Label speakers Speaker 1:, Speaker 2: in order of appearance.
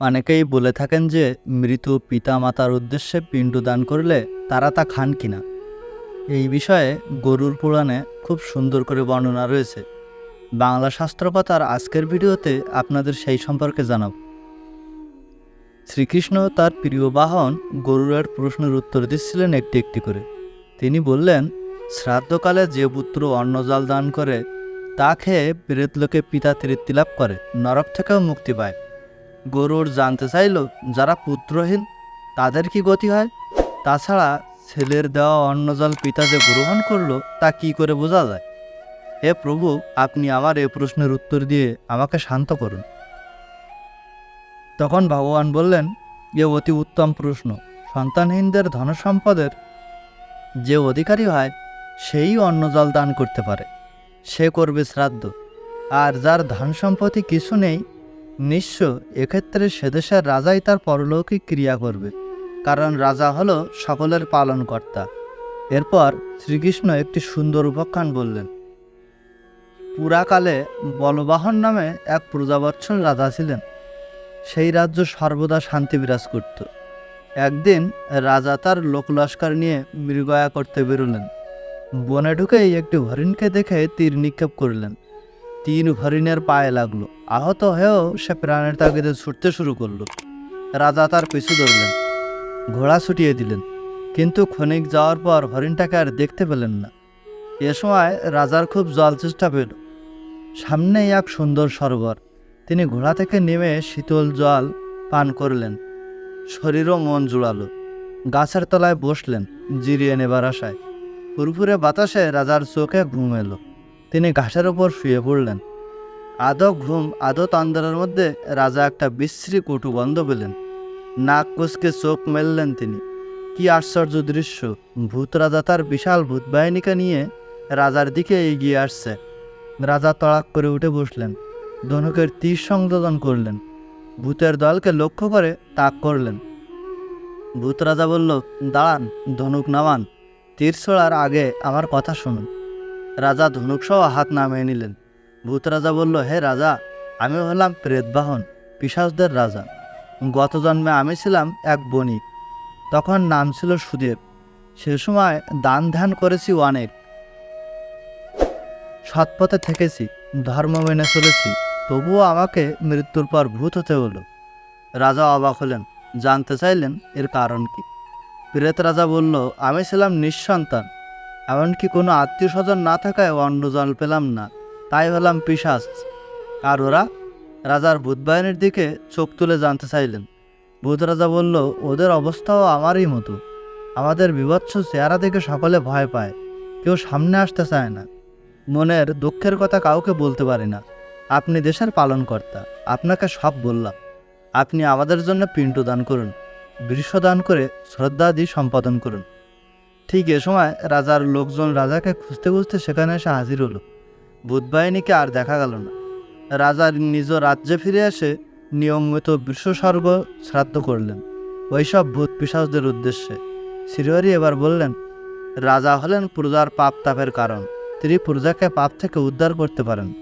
Speaker 1: অনেকেই বলে থাকেন যে মৃত পিতা মাতার উদ্দেশ্যে পিণ্ডদান করলে তারা তা খান কিনা। এই বিষয়ে গরুর পুরাণে খুব সুন্দর করে বর্ণনা রয়েছে। বাংলা শাস্ত্রকথার আজকের ভিডিওতে আপনাদের সেই সম্পর্কে জানাব। শ্রীকৃষ্ণ তার প্রিয় বাহন গরুরের প্রশ্নের উত্তর দিচ্ছিলেন একটি একটি করে। তিনি বললেন, শ্রাদ্ধকালে যে পুত্র অন্নজল দান করে, তা খেয়ে প্রেতলোকে পিতা তৃপ্তি লাভ করে, নরক থেকেও মুক্তি পায়। গরুর জানতে চাইল যারা পুত্রহীন, তাদের কি গতি হয়? তাছাড়া ছেলের দেওয়া অন্নজল পিতা যে গ্রহণ করল, তা কি করে বোঝা যায়? হে প্রভু, আপনি আমার এ প্রশ্নের উত্তর দিয়ে আমাকে শান্ত করুন। তখন ভগবান বললেন, এ অতি উত্তম প্রশ্ন। সন্তানহীনদের ধনসম্পদের যে অধিকারী হয়, সেই অন্নজল দান করতে পারে। সে করবে শ্রাদ্ধ। আর যার ধন সম্পত্তি কিছু নেই নিঃস্ব এক্ষেত্রে সেদেশের রাজাই তার পরলৌকিক ক্রিয়া করবে, কারণ রাজা হলো সকলের পালনকর্তা। এরপর শ্রীকৃষ্ণ একটি সুন্দর উপাখ্যান বললেন, পুরাকালে বলবাহন নামে এক প্রজাবৎসল রাজা ছিলেন। সেই রাজ্য সর্বদা শান্তি বিরাজ করত। একদিন রাজা তার লোকলস্কর নিয়ে মৃগয়া করতে বেরোলেন। বনে ঢুকেই একটি হরিণকে দেখে তীর নিক্ষেপ করলেন। তীর হরিণের পায়ে লাগল। আহত হয়েও সে প্রাণের তাগিদে ছুটতে শুরু করল। রাজা তার পিছু ধরলেন, ঘোড়া ছুটিয়ে দিলেন, কিন্তু ক্ষণিক যাওয়ার পর হরিণটাকে আর দেখতে পেলেন না। এ সময় রাজার খুব জল চেষ্টা পেল। সামনেই এক সুন্দর সরোবর। তিনি ঘোড়া থেকে নেমে শীতল জল পান করলেন। শরীরও মন জুড়ালো। গাছের তলায় বসলেন, জিরিয়ে নেবার আশায়। ফুরফুরে বাতাসে রাজার চোখে ঘুম এলো। তিনি ঘাসের ওপর শুয়ে পড়লেন। আদো ঘুম আদো তন্দরের মধ্যে রাজা একটা বিশ্রী কুটু বন্ধ পেলেন। নাক কুচকে চোখ মেললেন তিনি। কি আশ্চর্য দৃশ্য! ভূত রাজা তার বিশাল ভূত বাহিনীকে নিয়ে রাজার দিকে এগিয়ে আসছে। রাজা তড়াক করে উঠে বসলেন। ধনুকের তীর সংযোজন করলেন। ভূতের দলকে লক্ষ্য করে তাক করলেন। ভূত রাজা বলল, দাঁড়ান, ধনুক নামান। তীর ছোড়ার আগে আমার কথা শুনুন। রাজা ধনুকসহ হাত নামিয়ে নিলেন। ভূত রাজা বলল, হে রাজা আমি হলাম প্রেতবাহন পিসাসদের রাজা। গত জন্মে আমি ছিলাম এক বণিক, তখন নাম ছিল সুদেব। সে সময় দান ধ্যান করেছি অনেক সৎপথে থেকেছি, ধর্ম মেনে চলেছি, তবুও আমাকে মৃত্যুর পর ভূত হতে হলো। রাজা অবাক হলেন, জানতে চাইলেন এর কারণ কি? প্রেত রাজা বলল, আমি ছিলাম নিঃসন্তান এমনকি কোনো আত্মীয় স্বজন না থাকায় অন্ন জল পেলাম না, তাই হলাম পিসাস আর ওরা রাজার ভূত বাহিনীর দিকে চোখ তুলে জানতে চাইলেন। ভূত রাজা বলল, ওদের অবস্থাও আমারই মতো। আমাদের বিভৎস চেহারা দেখে সকলে ভয় পায়। কেউ সামনে আসতে চায় না। মনের দুঃখের কথা কাউকে বলতে পারি না। আপনি দেশের পালনকর্তা। আপনাকে সব বললাম। আপনি আমাদের জন্য পিণ্ড দান করুন। বৃষ দান করে শ্রদ্ধাদি সম্পাদন করুন। ঠিক এ সময় রাজার লোকজন রাজাকে খুঁজতে খুঁজতে সেখানে এসে হাজির হলো। ভূত বাহিনীকে আর দেখা গেল না। রাজার নিজ রাজ্যে ফিরে এসে নিয়মিত বিশ্বস্বর্গ শ্রাদ্ধ করলেন। ওইসব ভূত পিসাসদের উদ্দেশ্যে। শ্রীহরি এবার বললেন, রাজা হলেন প্রজার পাপ তাপের কারণ। তিনি প্রজাকে পাপ থেকে উদ্ধার করতে পারেন।